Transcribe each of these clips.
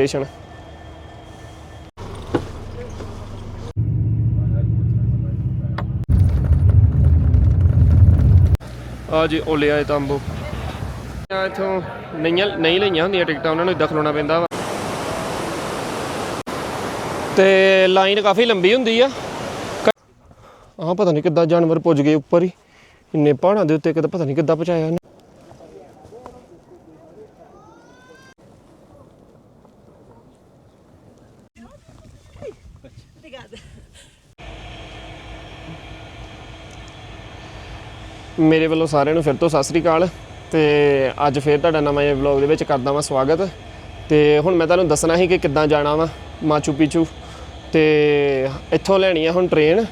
Station ਆ ਜੀ ਓਲੇ ਆਏ ਤਾਂਬੋ। ਆ ਇਥੋਂ ਨਹੀਂ ਨਹੀਂ ਲਈਆਂ ਹੁੰਦੀਆਂ ਟਿਕਟਾਂ, ਉਹਨਾਂ ਨੂੰ ਇਦਾਂ ਖਲੋਣਾ ਪੈਂਦਾ ਵਾ। ਤੇ ਲਾਈਨ ਕਾਫੀ ਲੰਬੀ ਹੁੰਦੀ ਆ। ਆਹ ਪਤਾ ਨਹੀਂ ਕਿੱਦਾਂ ਜਾਨਵਰ ਪੁੱਜ ਗਏ ਉੱਪਰ ਹੀ। ਇੰਨੇ ਪਹਾੜਾਂ ਦੇ ਉੱਤੇ ਕਿਤੇ ਪਤਾ ਨਹੀਂ ਕਿੱਦਾਂ ਪਹੁੰਚਾਇਆ ਮੇਰੇ ਵੱਲੋਂ ਸਾਰਿਆਂ ਨੂੰ ਫਿਰ ਤੋਂ ਸਤਿ ਸ੍ਰੀ ਅਕਾਲ ਤੇ ਅੱਜ ਫਿਰ ਤੁਹਾਡਾ ਨਵਾਂ ਜਿਹਾ ਵਲੌਗ ਦੇ ਵਿੱਚ ਕਰਦਾ ਵਾਂ ਸਵਾਗਤ। ਤੇ ਹੁਣ ਮੈਂ ਤੁਹਾਨੂੰ ਦੱਸਣਾ ਸੀ ਕਿ ਕਿੱਦਾਂ ਜਾਣਾ ਵਾ ਮਾਚੂ ਪੀਚੂ। ਤੇ ਇੱਥੋਂ ਲੈਣੀ ਆ ਹੁਣ ਟ੍ਰੇਨ।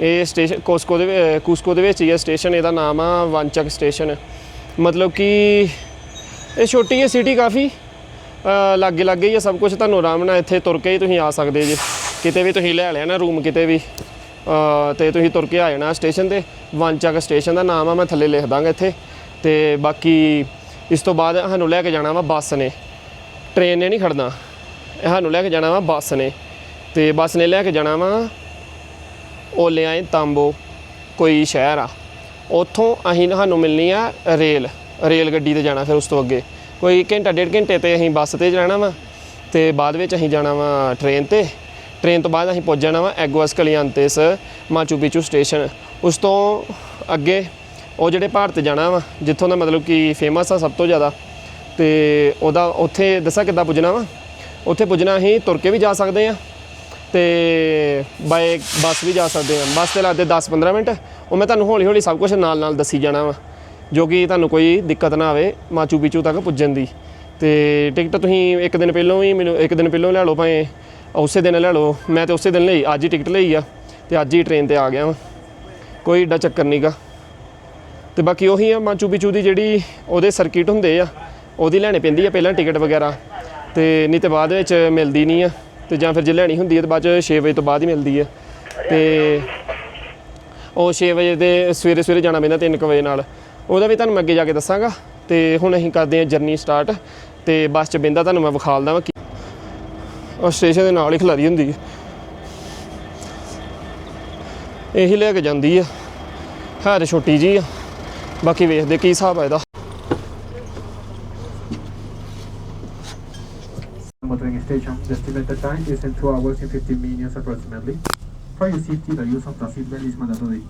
ਇਹ ਸਟੇਸ਼ਨ ਕੋਸਕੋ ਦੇ ਵਿ- ਕੁਸਕੋ ਦੇ ਵਿੱਚ ਹੀ ਹੈ ਸਟੇਸ਼ਨ, ਇਹਦਾ ਨਾਮ ਆ ਵਾਂਚਕ ਸਟੇਸ਼ਨ। ਮਤਲਬ ਕਿ ਇਹ ਛੋਟੀ ਹੈ ਸਿਟੀ ਕਾਫੀ ਲਾਗੇ ਲਾਗੇ ਹੀ ਹੈ ਸਭ ਕੁਝ ਤੁਹਾਨੂੰ ਆਰਾਮ ਨਾਲ ਇੱਥੇ ਤੁਰ ਕੇ ਹੀ ਤੁਸੀਂ ਆ ਸਕਦੇ ਜੇ। ਕਿਤੇ ਵੀ ਤੁਸੀਂ ਲੈ ਲਿਆ ਨਾ ਰੂਮ ਕਿਤੇ ਵੀ। ਤੇ ਤੁਸੀਂ ਤੁਰ ਕੇ ਆ ਜਾਣਾ ਸਟੇਸ਼ਨ ਤੇ। ਵਾਂਚਕ ਸਟੇਸ਼ਨ ਦਾ ਨਾਮ ਆ, ਮੈਂ ਥੱਲੇ ਲਿਖ ਦਾਂਗਾ ਇੱਥੇ। ਤੇ ਬਾਕੀ ਇਸ ਤੋਂ ਬਾਅਦ ਸਾਨੂੰ ਲੈ ਕੇ ਜਾਣਾ ਵਾ ਬੱਸ ਨੇ। ਟ੍ਰੇਨ ਨੇ ਨਹੀਂ ਖੜਨਾ। ਸਾਨੂੰ ਲੈ ਕੇ ਜਾਣਾ ਵਾ ਬੱਸ ਨੇ। ਤੇ ਬੱਸ ਨੇ ਲੈ ਕੇ ਜਾਣਾ ਵਾ ਓਲਿਆਂ ਤਾਂਬੋ, ਕੋਈ ਸ਼ਹਿਰ ਆ। ਉੱਥੋਂ ਅਸੀਂ ਸਾਨੂੰ ਮਿਲਣੀ ਆ ਰੇਲ। ਰੇਲ ਗੱਡੀ ਤੇ ਜਾਣਾ ਫਿਰ ਉਸ ਤੋਂ ਅੱਗੇ। ਕੋਈ ਘੰਟਾ, ਡੇਢ ਘੰਟੇ ਤੇ ਅਸੀਂ ਬੱਸ ਤੇ ਜਾਣਾ ਵਾ। ਤੇ ਬਾਅਦ ਵਿੱਚ ਅਸੀਂ ਜਾਣਾ ਵਾ ਟ੍ਰੇਨ ਤੇ। ਟ੍ਰੇਨ ਤੋਂ ਬਾਅਦ ਅਸੀਂ ਪਹੁੰਚ ਜਾਣਾ ਵਾ Aguas Calientes Machu Picchu station. ਉਸ ਤੋਂ ਅੱਗੇ ਉਹ ਜਿਹੜੇ ਪਹਾੜ ਤੇ ਜਾਣਾ ਵਾ, ਜਿੱਥੋਂ ਦਾ ਮਤਲਬ ਕਿ ਫੇਮਸ ਆ ਸਭ ਤੋਂ ਜ਼ਿਆਦਾ। ਤੇ ਉਹਦਾ ਉੱਥੇ ਦੱਸਾਂ ਕਿੱਦਾਂ ਪੁੱਜਣਾ ਵਾ? ਉੱਥੇ ਪੁੱਜਣਾ ਅਸੀਂ ਤੁਰ ਕੇ ਵੀ ਜਾ ਸਕਦੇ ਆ ਤੇ ਬਾਏ ਬੱਸ ਵੀ ਜਾ ਸਕਦੇ ਆ ਬੱਸ ਤੇ ਲੱਗਦੇ 10-15 ਮਿੰਟ। ਉਹ ਮੈਂ ਤੁਹਾਨੂੰ ਹੌਲੀ ਹੌਲੀ ਸਭ ਕੁਝ ਨਾਲ ਨਾਲ ਦੱਸੀ ਜਾਣਾ ਵਾ, ਜੋ ਕਿ ਤੁਹਾਨੂੰ ਕੋਈ ਦਿੱਕਤ ਨਾ ਆਵੇ ਮਾਚੂ ਪੀਚੂ ਤੱਕ ਪੁੱਜਣ ਦੀ। ਤੇ ਟਿਕਟ ਤੁਸੀਂ ਇੱਕ ਦਿਨ ਪਹਿਲਾਂ ਵੀ ਮੈਨੂੰ, ਇੱਕ ਦਿਨ ਪਹਿਲਾਂ ਲੈ ਲਓ ਭਾਵੇਂ ਉਸੇ ਦਿਨ ਲੈ ਲਓ, ਮੈਂ ਤੇ ਉਸੇ ਦਿਨ ਲਈ, ਅੱਜ ਹੀ ਟਿਕਟ ਲਈ ਆ, ਤੇ ਅੱਜ ਹੀ ਟ੍ਰੇਨ ਤੇ ਆ ਗਿਆ ਵਾਂ। ਕੋਈ ਏਡਾ ਚੱਕਰ ਨਹੀਂਗਾ ਤੇ ਬਾਕੀ ਉਹੀ ਆ ਮਾਚੂ ਪਿਚੂ ਦੀ ਜਿਹੜੀ ਉਹਦੇ ਸਰਕਿਟ ਹੁੰਦੇ ਆ, ਉਹਦੀ ਲੈਣੀ ਪੈਂਦੀ ਆ ਪਹਿਲਾਂ ਟਿਕਟ ਵਗੈਰਾ। ਤੇ ਨਹੀਂ ਤੇ ਬਾਅਦ ਵਿੱਚ ਮਿਲਦੀ ਨਹੀਂ ਆ, ਤੇ ਜਾਂ ਫਿਰ ਜੇ ਲੈਣੀ ਹੁੰਦੀ ਹੈ ਤੇ ਬਾਅਦ ਚ 6 ਵਜੇ ਤੋਂ ਬਾਅਦ ਹੀ ਮਿਲਦੀ ਆ। ਤੇ ਉਹ 6 ਵਜੇ ਦੇ ਸਵੇਰੇ ਸਵੇਰੇ ਜਾਣਾ ਪੈਂਦਾ 3 ਵਜੇ ਨਾਲ। ਉਹਦਾ ਵੀ ਤੁਹਾਨੂੰ ਮੈਂ ਅੱਗੇ ਜਾ ਕੇ ਦੱਸਾਂਗਾ, ਤੇ ਹੁਣ ਅਸੀਂ ਕਰਦੇ ਹਾਂ ਜਰਨੀ ਸਟਾਰਟ ਤੇ ਬੱਸ 'ਚ ਬਹਿੰਦਾ, ਤੁਹਾਨੂੰ ਮੈਂ ਵਿਖਾਲਦਾ ਵਾ ਕਿ ਉਹ ਸਟੇਸ਼ਨ ਦੇ ਨਾਲ ਹੀ ਖਲਾਰੀ ਹੁੰਦੀ ਹੈ ਇਹੀ ਲੈ ਕੇ ਜਾਂਦੀ ਆ ਹੈ ਤੇ ਛੋਟੀ ਜੀ ਆ ਬਾਕੀ ਵੇਖਦੇ ਕੀ ਹਿਸਾਬ ਆ ਇਹਦਾ Motoring station. The estimated time is in 2 hours and 15 minutes approximately. For your safety, the use of the seatbelt is mandatory.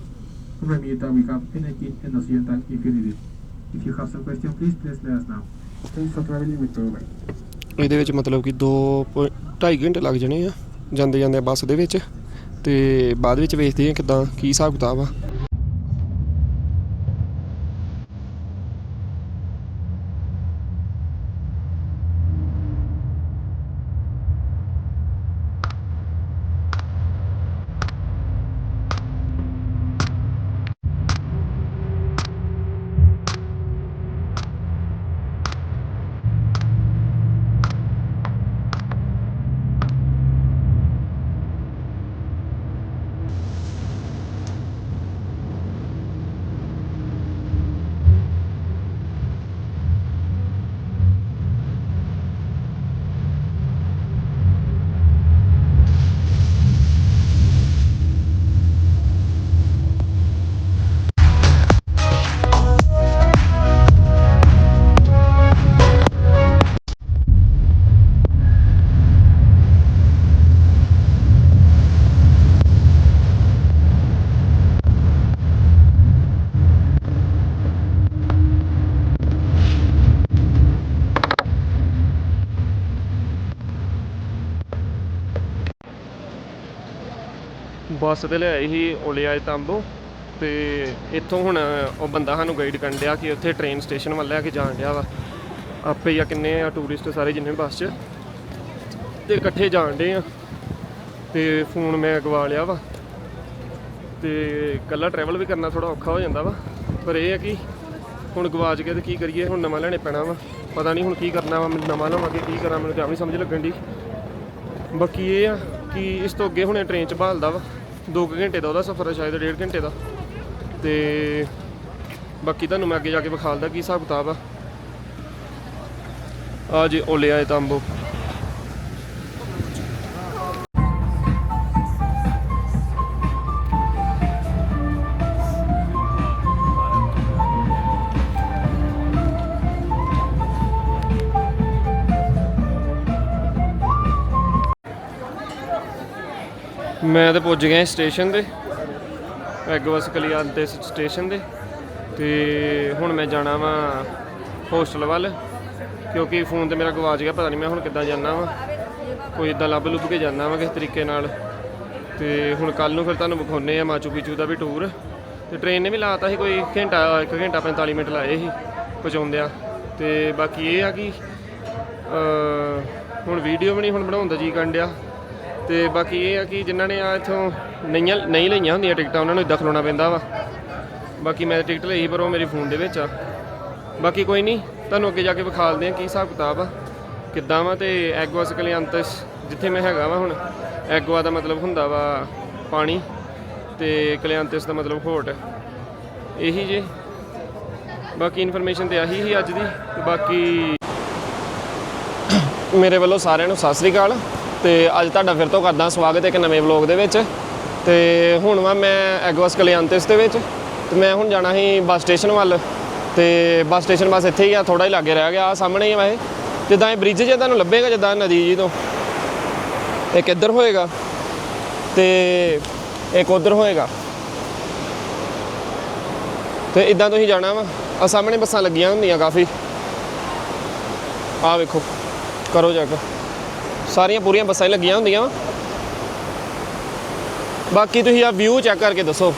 Remember, we have anything in the sientan if you need it. If you have some question, please please let us know. Thanks for traveling with Peru ਇਹਦੇ ਵਿੱਚ ਮਤਲਬ ਕਿ 2 2.5 ਘੰਟੇ ਲੱਗ ਜਾਣੇ ਆ ਜਾਂਦੇ ਜਾਂਦੇ ਬੱਸ ਦੇ ਵਿੱਚ ਤੇ ਬਾਅਦ ਵਿੱਚ ਵੇਖਦੇ ਆ ਕਿਦਾਂ, ਕੀ ਹਿਸਾਬ ਕਿਤਾਬ ਆ। ਬੱਸ ਤੇ ਲਿਆਏ ਸੀ ਓਲਿਆਏ ਤਾਂਬੋ ਤੇ ਇੱਥੋਂ ਹੁਣ ਉਹ ਬੰਦਾ ਸਾਨੂੰ ਗਾਈਡ ਕਰਨ ਡਿਆ ਕਿ ਉੱਥੇ ਟ੍ਰੇਨ ਸਟੇਸ਼ਨ ਵੱਲ ਲੈ ਕੇ ਜਾਣ ਡਿਆ ਵਾ। ਆਪੇ ਜਾਂ ਕਿੰਨੇ ਆ ਟੂਰਿਸਟ ਸਾਰੇ ਜਿੰਨੇ ਬੱਸ 'ਚ। ਤੇ ਇਕੱਠੇ ਜਾਣ ਡੇ ਆ। ਤੇ ਫੋਨ ਮੈਂ ਗਵਾ ਲਿਆ ਵਾ। ਤੇ ਇਕੱਲਾ ਟਰੈਵਲ ਵੀ ਕਰਨਾ ਥੋੜਾ ਔਖਾ ਹੋ ਜਾਂਦਾ ਵਾ। ਪਰ ਇਹ ਹੈ ਕਿ ਹੁਣ ਗਵਾਚ ਕੇ ਤੇ ਕੀ ਕਰੀਏ, ਹੁਣ ਨਵਾਂ ਲੈਣੇ ਪੈਣਾ ਵਾ। ਪਤਾ ਨਹੀਂ ਹੁਣ ਕੀ ਕਰਨਾ ਵਾ ਮੈਨੂੰ ਨਵਾਂ ਲਵਾਂਗੇ, ਕੀ ਕਰਾਂ, ਮੈਨੂੰ ਤਾਂ ਆਪ ਨਹੀਂ ਸਮਝ ਲੱਗਣ ਦੀ ਬਾਕੀ ਇਹ ਆ ਕਿ ਇਸ ਤੋਂ ਅੱਗੇ ਹੁਣੇ ਟ੍ਰੇਨ ਚ ਭਾਲਦਾ ਵਾ। 2 ਘੰਟੇ ਦਾ ਉਹਦਾ ਸਫ਼ਰ ਹੈ ਸ਼ਾਇਦ 1.5 ਘੰਟੇ ਦਾ। ਤੇ ਬਾਕੀ ਤੁਹਾਨੂੰ ਮੈਂ ਅੱਗੇ ਜਾ ਕੇ ਵਿਖਾਲਦਾ ਕੀ ਹਿਸਾਬ ਕਿਤਾਬ ਆ। ਆ ਜੀ, ਓਲੇ ਆਏ ਤਾਂਬੋ। ਮੈਂ ਤਾਂ ਪੁੱਜ ਗਿਆ ਸਟੇਸ਼ਨ ਤੇ ਐਗਵਸ ਕਲਿਆਣ ਤੇ ਸਟੇਸ਼ਨ ਤੇ। ਤੇ ਹੁਣ ਮੈਂ ਜਾਣਾ ਵਾ ਹੋਸਟਲ ਵੱਲ, ਕਿਉਂਕਿ ਫੋਨ ਤੇ ਮੇਰਾ ਗਵਾਚ ਗਿਆ, ਪਤਾ ਨਹੀਂ ਮੈਂ ਹੁਣ ਕਿੱਦਾਂ ਜਾਣਾ ਵਾ। ਕੋਈ ਇਦਾਂ ਲੱਭ ਲੁੱਭ ਕੇ ਜਾਣਾ ਵਾ ਕਿਸ ਤਰੀਕੇ ਨਾਲ। ਤੇ ਹੁਣ ਕੱਲ ਨੂੰ ਫਿਰ ਤੁਹਾਨੂੰ ਵਿਖਾਉਨੇ ਆ ਮਾਚੂ ਪੀਚੂ ਦਾ ਵੀ ਟੂਰ ਤੇ ਟ੍ਰੇਨ ਨੇ ਵੀ ਲਾਤਾ ਸੀ ਕੋਈ ਘੰਟਾ 1 ਘੰਟਾ 45 ਮਿੰਟ ਲਾਏ ਸੀ ਪਹੁੰਚਾਉਂਦਿਆਂ। ਤੇ ਬਾਕੀ ਇਹ ਆ ਕਿ ਹੁਣ ਵੀਡੀਓ ਵੀ ਨਹੀਂ ਹੁਣ ਬਣਾਉਣ ਦਾ ਜੀ ਕਰਨ ਡਿਆ। ਤੇ ਬਾਕੀ ਇਹ ਆ ਕਿ ਜਿਨ੍ਹਾਂ ਨੇ ਆ ਇਥੋਂ ਨਹੀਂ ਨਹੀਂ ਲਈਆਂ ਹੁੰਦੀਆਂ ਟਿਕਟਾਂ, ਉਹਨਾਂ ਨੂੰ ਇਦਾਂ ਖਲੋਣਾ ਪੈਂਦਾ ਵਾ। ਬਾਕੀ ਮੈਂ ਟਿਕਟ ਲਈ ਪਰ ਉਹ ਮੇਰੇ ਫੋਨ ਦੇ ਵਿੱਚ ਆ। ਬਾਕੀ ਕੋਈ ਨਹੀਂ ਤੁਹਾਨੂੰ ਅੱਗੇ ਜਾ ਕੇ ਵਿਖਾਲਦੇ ਆ ਕੀ ਹਿਸਾਬ ਕਿਤਾਬ ਆ, ਕਿੱਦਾਂ ਵਾ ਤੇ ਐਗਵਾਸ ਕਲਿਆਂਤਸ ਜਿੱਥੇ ਮੈਂ ਹੈਗਾ ਵਾ ਹੁਣ, ਐਗਵਾ ਦਾ ਮਤਲਬ ਹੁੰਦਾ ਵਾ ਪਾਣੀ ਤੇ ਕਲਿਆਂਤਸ ਦਾ ਮਤਲਬ ਹੋਟ। ਇਹੀ ਜੇ। ਬਾਕੀ ਇਨਫੋਰਮੇਸ਼ਨ ਤੇ ਆਹੀ ਹੀ ਅੱਜ ਦੀ। ਤੇ ਬਾਕੀ ਮੇਰੇ ਵੱਲੋਂ ਸਾਰਿਆਂ ਨੂੰ ਸਤਿ ਸ੍ਰੀ ਅਕਾਲ। ਤੇ ਅੱਜ ਤੁਹਾਡਾ ਫਿਰ ਤੋਂ ਕਰਦਾ ਸਵਾਗਤ ਇੱਕ ਨਵੇਂ ਵਲੌਗ ਦੇ ਵਿੱਚ। ਤੇ ਹੁਣ ਵਾ ਮੈਂ ਐਗਵਸ ਕਲਿਆਂਤਸ ਦੇ ਵਿੱਚ, ਤੇ ਮੈਂ ਹੁਣ ਜਾਣਾ ਸੀ ਬੱਸ ਸਟੇਸ਼ਨ ਵੱਲ। ਤੇ ਬੱਸ ਸਟੇਸ਼ਨ ਬਸ ਇੱਥੇ ਹੀ ਆ ਥੋੜਾ ਹੀ ਲਾਗੇ ਰਹਿ ਗਿਆ ਆ ਸਾਹਮਣੇ ਹੀ ਆ ਵੈਸੇ। ਜਿੱਦਾਂ ਇਹ ਬ੍ਰਿਜ ਜੇ ਤੁਹਾਨੂੰ ਲੱਭੇਗਾ, ਜਿੱਦਾਂ ਨਦੀ ਜੀ ਤੋਂ। ਇੱਕ ਇੱਧਰ ਹੋਏਗਾ? ਤੇ ਇੱਕ ਉੱਧਰ ਹੋਏਗਾ। ਤੇ ਇਦਾਂ ਤੁਸੀਂ ਜਾਣਾ ਵਾ। ਆ ਸਾਹਮਣੇ ਬੱਸਾਂ ਲੱਗੀਆਂ ਹੁੰਦੀਆਂ ਕਾਫੀ। ਆ ਵੇਖੋ, ਕਰੋ ਚੈੱਕ ਸਾਰੀਆਂ ਪੂਰੀਆਂ ਬੱਸਾਂ ਹੀ ਲੱਗੀਆਂ ਹੁੰਦੀਆਂ ਵਾ। ਬਾਕੀ ਤੁਸੀਂ ਆ ਵਿਊ ਚੈੱਕ ਕਰਕੇ ਦੱਸੋ।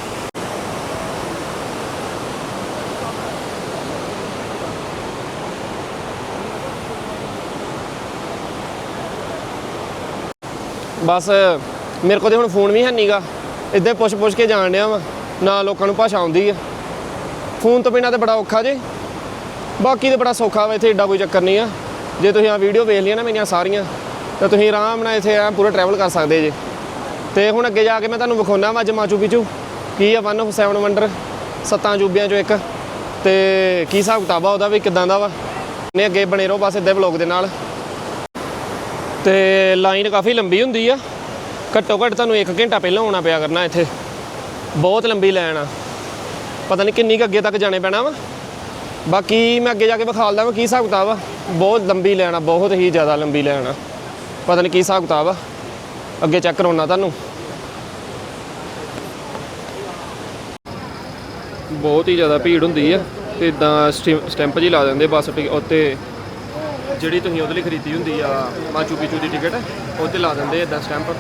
ਬਸ, ਮੇਰੇ ਕੋਲ ਤੇ ਹੁਣ ਫੋਨ ਵੀ ਹੈ ਨਹੀਂਗਾ ਇੱਦਾਂ ਪੁੱਛ ਪੁੱਛ ਕੇ ਜਾਣ ਡਿਆ ਵਾ। ਨਾ ਲੋਕਾਂ ਨੂੰ ਭਾਸ਼ਾ ਆਉਂਦੀ ਆ। ਫੋਨ ਤੋਂ ਬਿਨਾਂ ਤੇ ਬੜਾ ਔਖਾ ਜੇ। ਬਾਕੀ ਤੇ ਬੜਾ ਸੌਖਾ ਵਾ, ਇੱਥੇ ਏਡਾ ਕੋਈ ਚੱਕਰ ਨਹੀਂ ਆ। ਜੇ ਤੁਸੀਂ ਆ ਵੀਡੀਓ ਵੇਖ ਲਈਆਂ ਨਾ ਮੇਰੀਆਂ ਸਾਰੀਆਂ ਤਾਂ ਤੁਸੀਂ ਆਰਾਮ ਨਾਲ ਇੱਥੇ ਆ ਪੂਰਾ ਟਰੈਵਲ ਕਰ ਸਕਦੇ ਜੇ। ਤੇ ਹੁਣ ਅੱਗੇ ਜਾ ਕੇ ਮੈਂ ਤੁਹਾਨੂੰ ਵਿਖਾਉਣਾ ਵਾ ਅੱਜ ਮਾਚੂ ਪਿਚੂ। ਕੀ ਆ ਵਨ ਆਫ ਸੈਵਨ ਵੰਡਰ ਸੱਤਾਂ ਜੂਬਿਆਂ ਚੋਂ ਇੱਕ। ਤੇ ਕੀ ਹਿਸਾਬ ਕਿਤਾਬ ਆ ਉਹਦਾ ਵੀ, ਕਿਦਾਂ ਦਾ ਵਾ? ਨੇ ਅੱਗੇ ਬਣੇ ਰਹੋ ਬਸ ਇੱਦਾਂ ਵਲੌਗ ਦੇ ਨਾਲ। ਤੇ ਲਾਈਨ ਕਾਫੀ ਲੰਬੀ ਹੁੰਦੀ ਆ। ਘੱਟੋ ਘੱਟ ਤੁਹਾਨੂੰ 1 ਘੰਟਾ ਪਹਿਲਾਂ ਆਉਣਾ ਪਿਆ ਕਰਨਾ ਇੱਥੇ। ਬਹੁਤ ਲੰਬੀ ਲਾਈਨ ਆ। ਪਤਾ ਨਹੀਂ ਕਿੰਨੀ ਕੁ ਅੱਗੇ ਤੱਕ ਜਾਣੇ ਪੈਣਾ ਵਾ। ਬਾਕੀ ਮੈਂ ਅੱਗੇ ਜਾ ਕੇ ਵਿਖਾਲਦਾ ਵਾ ਕੀ ਹਿਸਾਬ ਕਿਤਾਬ ਆ। ਬਹੁਤ ਲੰਬੀ ਲਾਈਨ ਆ, ਬਹੁਤ ਹੀ ਜ਼ਿਆਦਾ ਲੰਬੀ ਲਾਈਨ ਆ। ਪਤਾ ਨਹੀਂ ਕੀ ਹਿਸਾਬ ਕਿਤਾਬ ਆ। ਅੱਗੇ ਚੈੱਕ ਕਰਾਉਣਾ ਤੁਹਾਨੂੰ। ਬਹੁਤ ਹੀ ਜ਼ਿਆਦਾ ਭੀੜ ਹੁੰਦੀ ਆ ਤੇ ਇਦਾਂ ਸਟੈਂਪ ਜੀ ਲਾ ਦਿੰਦੇ ਬੱਸ ਟਿਕ, ਉੱਤੇ। ਜਿਹੜੀ ਤੁਸੀਂ ਉਹਦੇ ਲਈ ਖਰੀਦੀ ਹੁੰਦੀ ਆ ਮਾਚੂ ਪੀਚੂ ਦੀ ਟਿਕਟ ਉਹ ਤੇ ਲਾ ਦਿੰਦੇ ਇਦਾਂ ਸਟੈਂਪ।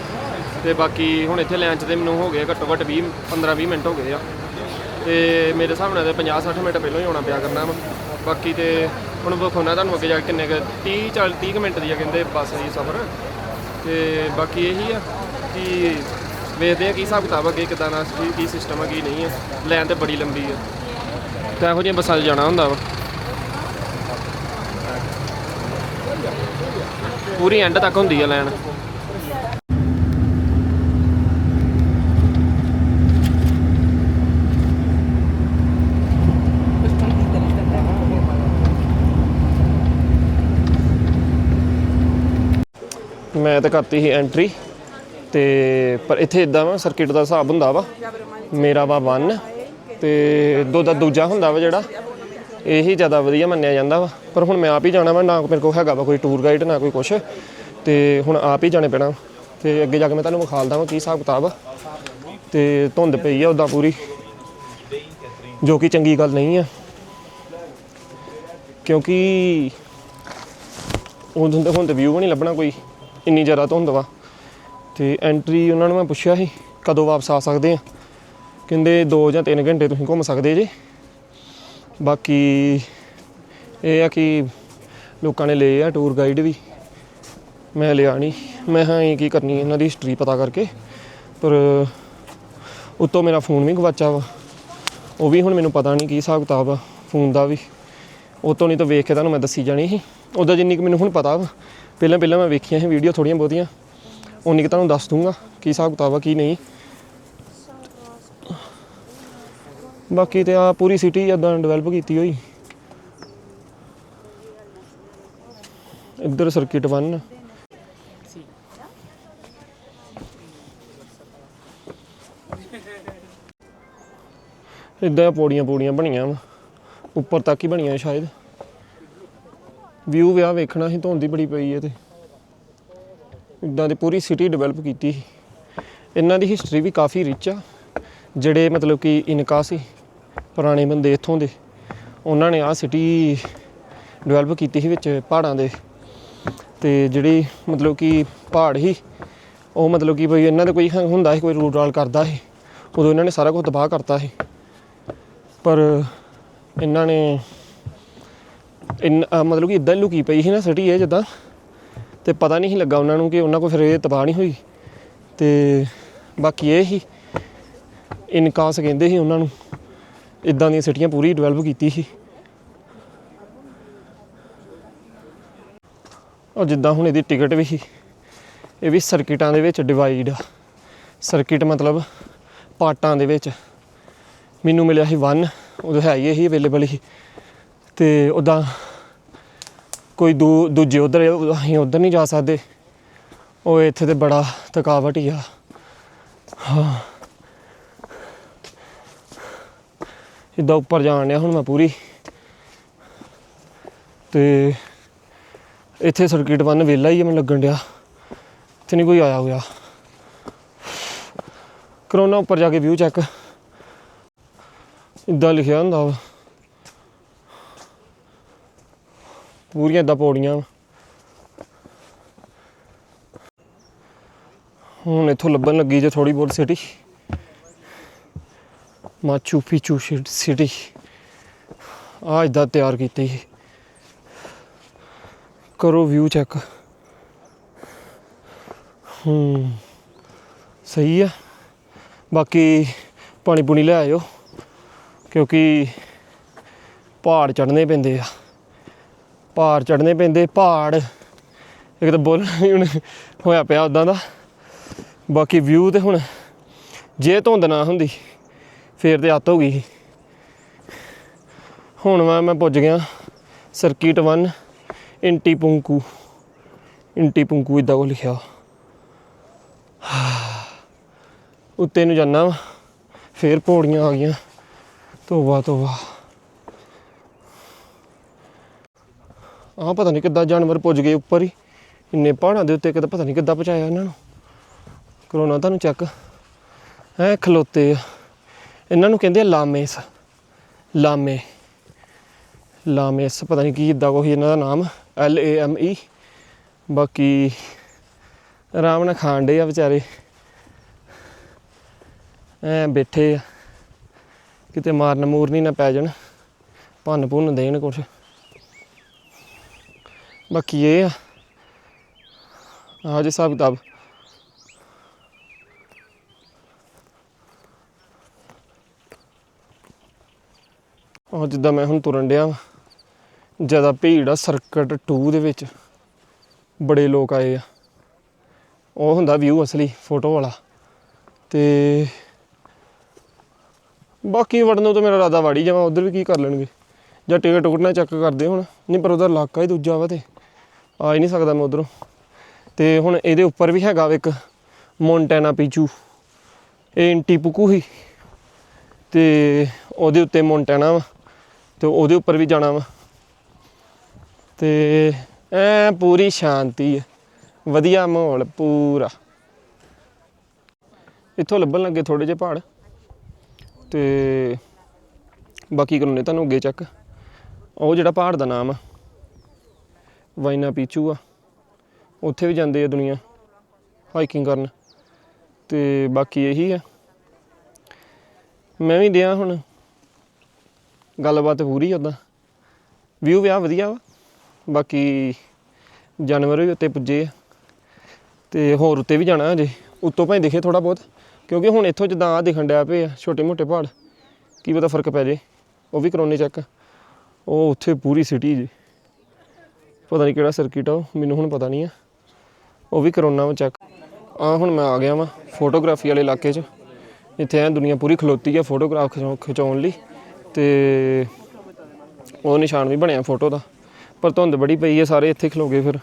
ਤੇ ਬਾਕੀ ਹੁਣ ਇੱਥੇ ਲਾਈਨ 'ਚ ਤੇ ਮੈਨੂੰ ਹੋ ਗਏ ਘੱਟੋ ਘੱਟ 20 15 20 ਮਿੰਟ ਹੋ ਗਏ ਆ। ਤੇ ਮੇਰੇ ਹਿਸਾਬ ਨਾਲ ਤੇ 50 60 ਮਿੰਟ ਪਹਿਲਾਂ ਹੀ ਆਉਣਾ ਪਿਆ ਕਰਨਾ ਬਾਕੀ ਤੇ ਹੁਣ ਵਿਖਾਉਣਾ ਤੁਹਾਨੂੰ ਅੱਗੇ ਜਾ ਕੇ ਕਿੰਨੇ ਕੁ 30 40 30 ਕੁ ਮਿੰਟ ਦੀ ਆ ਕਹਿੰਦੇ ਬੱਸ ਦੀ ਸਫ਼ਰ। ਤੇ ਬਾਕੀ ਇਹੀ ਆ ਕਿ ਵੇਖਦੇ ਆ ਕੀ ਹਿਸਾਬ ਕਿਤਾਬ ਅੱਗੇ, ਕਿਦਾਂ ਦਾ ਕੀ ਕੀ ਸਿਸਟਮ ਆ, ਕੀ ਨਹੀਂ ਆ। ਲਾਈਨ ਤੇ ਬੜੀ ਲੰਬੀ ਆ। ਤਾਂ ਇਹੋ ਜਿਹੀਆਂ ਬੱਸਾਂ 'ਚ ਜਾਣਾ ਹੁੰਦਾ ਵਾ। ਪੂਰੀ ਐਂਡ ਤੱਕ ਹੁੰਦੀ ਆ ਲਾਈਨ ਮੈਂ ਤਾਂ ਕਰਤੀ ਸੀ ਐਂਟਰੀ ਤੇ ਪਰ ਇੱਥੇ ਇਦਾਂ ਵਾ ਸਰਕਿਟ ਦਾ ਹਿਸਾਬ ਹੁੰਦਾ ਵਾ। ਮੇਰਾ ਵਾ 1 ਤੇ ਦੋ ਦਾ ਦੂਜਾ ਹੁੰਦਾ ਵਾ ਜਿਹੜਾ। ਇਹੀ ਜ਼ਿਆਦਾ ਵਧੀਆ ਮੰਨਿਆ ਜਾਂਦਾ ਵਾ। ਪਰ ਹੁਣ ਮੈਂ ਆਪ ਹੀ ਜਾਣਾ ਵਾ, ਨਾ ਮੇਰੇ ਕੋਲ ਹੈਗਾ ਵਾ ਕੋਈ ਟੂਰ ਗਾਈਡ ਨਾ ਕੋਈ ਕੁਛ। ਤੇ ਹੁਣ ਆਪ ਹੀ ਜਾਣੇ ਪੈਣਾ ਤੇ ਅੱਗੇ ਜਾ ਕੇ ਮੈਂ ਤੁਹਾਨੂੰ ਵਿਖਾਲਦਾ ਵਾਂ ਕੀ ਹਿਸਾਬ ਕਿਤਾਬ ਆ। ਤੇ ਧੁੰਦ ਪਈ ਆ ਉਦਾਂ ਪੂਰੀ, ਜੋ ਕਿ ਚੰਗੀ ਗੱਲ ਨਹੀਂ ਆ। ਕਿਉਂਕਿ ਉਹ ਹੁੰਦੇ ਹੁਣ ਤੇ ਵਿਊ ਨਹੀਂ ਲੱਭਣਾ ਕੋਈ। ਇੰਨੀ ਜ਼ਿਆਦਾ ਧੁੰਦ ਵਾ। ਤੇ ਐਂਟਰੀ ਉਹਨਾਂ ਨੂੰ ਮੈਂ ਪੁੱਛਿਆ ਸੀ, ਕਦੋਂ ਵਾਪਸ ਆ ਸਕਦੇ ਆ? ਕਹਿੰਦੇ 2 ਜਾਂ 3 ਘੰਟੇ ਤੁਸੀਂ ਘੁੰਮ ਸਕਦੇ ਜੇ। ਬਾਕੀ ਇਹ ਆ ਕਿ ਲੋਕਾਂ ਨੇ ਲਏ ਆ ਟੂਰ ਗਾਈਡ ਵੀ। ਮੈਂ ਲਿਆ ਨਹੀਂ। ਮੈਂ ਹਾਂ ਇਹ ਕੀ ਕਰਨੀ ਇਹਨਾਂ ਦੀ ਹਿਸਟਰੀ ਪਤਾ ਕਰਕੇ। ਪਰ ਉੱਤੋਂ ਮੇਰਾ ਫੋਨ ਵੀ ਗਵਾਚਾ ਵਾ। ਉਹ ਵੀ ਹੁਣ ਮੈਨੂੰ ਪਤਾ ਨਹੀਂ ਕੀ ਹਿਸਾਬ ਕਿਤਾਬ ਆ ਫੋਨ ਦਾ ਵੀ। ਉਤੋਂ ਨਹੀਂ ਤਾਂ ਵੇਖ ਕੇ ਤੁਹਾਨੂੰ ਮੈਂ ਦੱਸੀ ਜਾਣੀ ਸੀ। ਉਹਦਾ ਜਿੰਨੀ ਕੁ ਮੈਨੂੰ ਹੁਣ ਪਤਾ ਵਾ ਪਹਿਲਾਂ ਪਹਿਲਾਂ ਮੈਂ ਵੇਖੀਆਂ ਸੀ ਵੀਡੀਓ ਥੋੜੀਆਂ ਬਹੁਤੀਆਂ। ਉਨੀ ਕੁ ਤੁਹਾਨੂੰ ਦੱਸ ਦੂੰਗਾ ਕੀ ਹਿਸਾਬ ਕਿਤਾਬ ਆ, ਕੀ ਨਹੀਂ। ਬਾਕੀ ਤੇ ਆ ਪੂਰੀ ਸਿਟੀ ਇਦਾਂ ਡਿਵੈਲਪ ਕੀਤੀ ਹੋਈ। ਇੱਧਰ ਸਰਕਿਟ 1 ਇਦਾਂ ਪੌੜੀਆਂ ਪੌੜੀਆਂ ਬਣੀਆਂ ਵਾ। ਉੱਪਰ ਤੱਕ ਹੀ ਬਣੀਆਂ ਸ਼ਾਇਦ। ਵਿਊ ਵਿਆਹ ਵੇਖਣਾ ਸੀ ਧੁੰਦ ਹੀ ਬੜੀ ਪਈ ਹੈ ਤੇ। ਇਦਾਂ ਦੀ ਪੂਰੀ ਸਿਟੀ ਡਿਵੈਲਪ ਕੀਤੀ ਸੀ। ਇਹਨਾਂ ਦੀ ਹਿਸਟਰੀ ਵੀ ਕਾਫੀ ਰਿਚ ਆ। ਜਿਹੜੇ ਮਤਲਬ ਕਿ ਇਨਕਾ ਸੀ, ਪੁਰਾਣੇ ਬੰਦੇ ਇੱਥੋਂ ਦੇ, ਉਹਨਾਂ ਨੇ ਆਹ ਸਿਟੀ ਡਿਵੈਲਪ ਕੀਤੀ ਸੀ ਵਿੱਚ ਪਹਾੜਾਂ ਦੇ। ਤੇ ਜਿਹੜੀ ਮਤਲਬ ਕਿ ਪਹਾੜ ਹੀ ਉਹ ਮਤਲਬ ਕਿ ਬਈ ਇਹਨਾਂ ਦਾ ਕੋਈ ਹੁੰਦਾ ਸੀ, ਕੋਈ ਰੂਲ ਰਾਲ ਕਰਦਾ ਸੀ, ਉਦੋਂ ਇਹਨਾਂ ਨੇ ਸਾਰਾ ਕੁਝ ਤਬਾਹ ਕਰਤਾ ਸੀ। ਪਰ ਇਹਨਾਂ ਨੇ ਇਨ, ਅਹ ਮਤਲਬ ਕਿ ਇਦਾਂ ਲੁਕੀ ਪਈ ਸੀ ਨਾ ਸਿਟੀ ਇਹ ਜਿੱਦਾਂ, ਤੇ ਪਤਾ ਨਹੀਂ ਸੀ ਲੱਗਾ ਉਹਨਾਂ ਨੂੰ ਕਿ ਉਹਨਾਂ ਕੋਲ ਫਿਰ ਇਹ ਤਬਾਹ ਨਹੀਂ ਹੋਈ। ਤੇ ਬਾਕੀ ਇਹ ਹੀ ਇਨਕਾਸ ਕਹਿੰਦੇ ਸੀ ਉਹਨਾਂ ਨੂੰ ਇਦਾਂ ਦੀਆਂ ਸਿਟੀਆਂ ਪੂਰੀ ਡਿਵੈਲਪ ਕੀਤੀ ਸੀ। ਔਰ ਜਿੱਦਾਂ ਹੁਣ ਇਹਦੀ ਟਿਕਟ ਵੀ ਸੀ, ਇਹ ਵੀ ਸਰਕਿਟਾਂ ਦੇ ਵਿੱਚ ਡਿਵਾਈਡ ਆ। ਸਰਕਿਟ ਮਤਲਬ ਪਾਰਟਾਂ ਦੇ ਵਿੱਚ। ਮੈਨੂੰ ਮਿਲਿਆ ਸੀ 1 ਉਦੋਂ ਹੈ ਹੀ ਇਹੀ ਅਵੇਲੇਬਲ ਸੀ। ਤੇ ਉਦਾਂ ਕੋਈ ਦੂ, ਦੂਜੇ ਉਧਰ, ਅਸੀਂ ਉਧਰ ਨਹੀਂ ਜਾ ਸਕਦੇ। ਉਹ ਇੱਥੇ ਤੇ ਬੜਾ ਥਕਾਵਟ ਹੀ ਆ। ਹਾਂ। ਇੱਦਾਂ ਉੱਪਰ ਜਾਣ ਡਿਆ ਹੁਣ ਮੈਂ ਪੂਰੀ। ਤੇ ਇੱਥੇ ਸਰਕਿਟ ਬੰਨ ਵਿਹਲਾ ਹੀ ਆ, ਮੈਨੂੰ ਲੱਗਣ ਡਿਆ। ਇੱਥੇ ਨਹੀਂ ਕੋਈ ਆਇਆ ਹੋਇਆ। ਕਰੋਨਾ ਉੱਪਰ ਜਾ ਕੇ ਵਿਊ ਚੈੱਕ ਇਦਾਂ ਲਿਖਿਆ ਹੁੰਦਾ ਵਾ। ਪੂਰੀਆਂ ਇਦਾਂ ਪੌੜੀਆਂ ਹੁਣ ਇੱਥੋਂ ਲੱਭਣ ਲੱਗੀ ਜੇ ਥੋੜੀ ਬਹੁਤ ਸਿਟੀ ਮਾਚੂ ਪਿਚੂ ਸਿਟੀ ਆ ਇਦਾਂ ਤਿਆਰ ਕੀਤੀ ਸੀ। ਕਰੋ ਵਿਊ ਚੈੱਕ ਹੂੰ, ਸਹੀ ਆ। ਬਾਕੀ ਪਾਣੀ ਪੂਣੀ ਲੈ ਆਇਓ, ਕਿਉਂਕਿ ਪਹਾੜ ਚੜ੍ਹਨੇ ਪੈਂਦੇ ਆ। ਪਹਾੜ ਚੜ੍ਹਨੇ ਪੈਂਦੇ ਪਹਾੜ ਇੱਕ ਤਾਂ ਬੋਲ ਹੁਣ ਹੋਇਆ ਪਿਆ ਉਦਾਂ ਦਾ। ਬਾਕੀ ਵਿਊ ਤੇ ਹੁਣ ਜੇ ਧੁੰਦ ਨਾ ਹੁੰਦੀ, ਫੇਰ ਤੇ ਅੱਤ ਹੋ ਗਈ ਸੀ। ਹੁਣ ਮੈਂ ਮੈਂ ਪੁੱਜ ਗਿਆ ਸਰਕਿਟ 1 ਇੰਟੀ ਪੁੰਕੂ ਇੰਟੀ ਪੁੰਕੂ ਇਦਾਂ ਕੋ ਲਿਖਿਆ। ਉੱਤੇ ਨੂੰ ਜਾਣਾ ਵਾ, ਫੇਰ ਪੌੜੀਆਂ ਆ ਗਈਆਂ ਤੋਬਾ ਤੋਬਾ ਆਹ ਪਤਾ ਨਹੀਂ ਕਿੱਦਾਂ ਜਾਨਵਰ ਪੁੱਜ ਗਏ ਉੱਪਰ ਹੀ। ਇੰਨੇ ਪਹਾੜਾਂ ਦੇ ਉੱਤੇ ਕਿਤੇ ਪਤਾ ਨਹੀਂ ਕਿੱਦਾਂ ਪਹੁੰਚਾਇਆ ਇਹਨਾਂ ਨੂੰ। ਕਰੋਨਾ ਤੁਹਾਨੂੰ ਚੱਕ ਹੈ, ਖਲੋਤੇ ਆ। ਇਹਨਾਂ ਨੂੰ ਕਹਿੰਦੇ ਆ ਲਾਮੇਸ। ਲਾਮੇ। ਲਾਮੇਸ, ਪਤਾ ਨਹੀਂ ਕੀ ਇਦਾਂ ਕੋਈ ਇਹਨਾਂ ਦਾ ਨਾਮ ਐਲ ਏ ਐਮ ਈ ਬਾਕੀ ਆਰਾਮ ਨਾਲ ਖਾਣ ਡੇ ਆ ਵਿਚਾਰੇ। ਐ ਬੈਠੇ ਆ। ਕਿਤੇ ਮਾਰਨ ਮੂਰਨੀ ਨਾ ਪੈ ਜਾਣ। ਭੰਨ ਭੁੰਨ ਦੇਣ ਕੁਛ। ਬਾਕੀ ਇਹ ਆ। ਆਹ ਜੇ ਹਿਸਾਬ ਕਿਤਾਬ। ਉਹ ਜਿੱਦਾਂ ਮੈਂ ਹੁਣ ਤੁਰਨ ਡਿਆ ਵਾਂ, ਜ਼ਿਆਦਾ ਭੀੜ ਆ ਸਰਕਟ 2 ਦੇ ਵਿੱਚ। ਬੜੇ ਲੋਕ ਆਏ ਆ। ਉਹ ਹੁੰਦਾ ਵਿਊ ਅਸਲੀ ਫੋਟੋ ਵਾਲਾ। ਤੇ ਬਾਕੀ ਵੜਨ ਨੂੰ ਤਾਂ ਮੇਰਾ ਇਰਾਦਾ ਵੜ ਜਾਵਾਂ, ਉਧਰ ਵੀ ਕੀ ਕਰ ਲੈਣਗੇ। ਜਾਂ ਟਿਕਟ ਟੁਕਟ ਨਾ ਚੈੱਕ ਕਰਦੇ ਹੁਣ। ਨਹੀਂ, ਪਰ ਉਹਦਾ ਇਲਾਕਾ ਹੀ ਦੂਜਾ ਵਾ ਤੇ। ਆ ਹੀ ਨਹੀਂ ਸਕਦਾ ਮੈਂ ਉਧਰੋਂ। ਤੇ ਹੁਣ ਇਹਦੇ ਉੱਪਰ ਵੀ ਹੈਗਾ ਵਾ ਇੱਕ ਮੌਂਟੈਨਾ ਪੀਚੂ। ਇਹ ਇੰਟੀਪੁਕੂ ਹੀ ਤੇ ਉਹਦੇ ਉੱਤੇ ਮੌਂਟੈਨਾ ਵਾ। ਤੇ ਉਹਦੇ ਉੱਪਰ ਵੀ ਜਾਣਾ ਵਾ। ਤੇ ਐ ਪੂਰੀ ਸ਼ਾਂਤੀ ਹੈ ਵਧੀਆ ਮਾਹੌਲ ਪੂਰਾ। ਇੱਥੋਂ ਲੱਭਣ ਲੱਗੇ ਥੋੜੇ ਜਿਹੇ ਪਹਾੜ। ਤੇ ਬਾਕੀ ਕਰਨੇ ਤੁਹਾਨੂੰ ਅੱਗੇ ਚੱਕ। ਉਹ ਜਿਹੜਾ ਪਹਾੜ ਦਾ ਨਾਮ ਆ। ਵਾਈਨਾ ਪੀਚੂ ਆ। ਉੱਥੇ ਵੀ ਜਾਂਦੇ ਆ ਦੁਨੀਆ ਹਾਈਕਿੰਗ ਕਰਨ। ਤੇ ਬਾਕੀ ਇਹੀ ਆ। ਮੈਂ ਵੀ ਦਿਆਂ ਹੁਣ। ਗੱਲਬਾਤ ਪੂਰੀ ਉਦਾਂ ਵਿਊ ਵਿਆਹ ਵਧੀਆ ਵਾ। ਬਾਕੀ ਜਾਨਵਰ ਵੀ ਉੱਤੇ ਪੁੱਜੇ ਆ। ਤੇ ਹੋਰ ਉੱਤੇ ਵੀ ਜਾਣਾ ਅਜੇ ਉੱਤੋਂ ਭਾਵੇਂ ਦਿਖੇ ਥੋੜਾ ਬਹੁਤ। ਕਿਉਂਕਿ ਹੁਣ ਇੱਥੋਂ ਜਿੱਦਾਂ ਆ ਦਿਖਣ ਡਿਆ ਪਏ ਆ ਛੋਟੇ ਮੋਟੇ ਪਹਾੜ। ਕੀ ਪਤਾ ਫ਼ਰਕ ਪੈ ਜੇ। ਉਹ ਵੀ ਕਰੋਨੇ ਚੱਕ ਉਹ ਉੱਥੇ ਪੂਰੀ ਸਿਟੀ ਜੀ। ਪਤਾ ਨਹੀਂ ਕਿਹੜਾ ਸਰਕਿਟ ਆ ਉਹ, ਮੈਨੂੰ ਹੁਣ ਪਤਾ ਨਹੀਂ ਆ। ਉਹ ਵੀ ਕਰੋਨਾ ਵਾ ਚੱਕ। ਆ ਹੁਣ ਮੈਂ ਆ ਗਿਆ ਵਾਂ ਫੋਟੋਗ੍ਰਾਫੀ ਵਾਲੇ ਇਲਾਕੇ 'ਚ। ਇੱਥੇ ਐ ਦੁਨੀਆ ਪੂਰੀ ਖਲੋਤੀ ਆ ਫੋਟੋਗ੍ਰਾਫ ਖਿਚਾਉ- ਖਿਚਾਉਣ ਲਈ। ਤੇ ਉਹ ਨਿਸ਼ਾਨ ਵੀ ਬਣਿਆ ਫੋਟੋ ਦਾ। ਪਰ ਧੁੰਦ ਬੜੀ ਪਈ ਹੈ ਸਾਰੇ ਇੱਥੇ ਖਲੋ ਫਿਰ।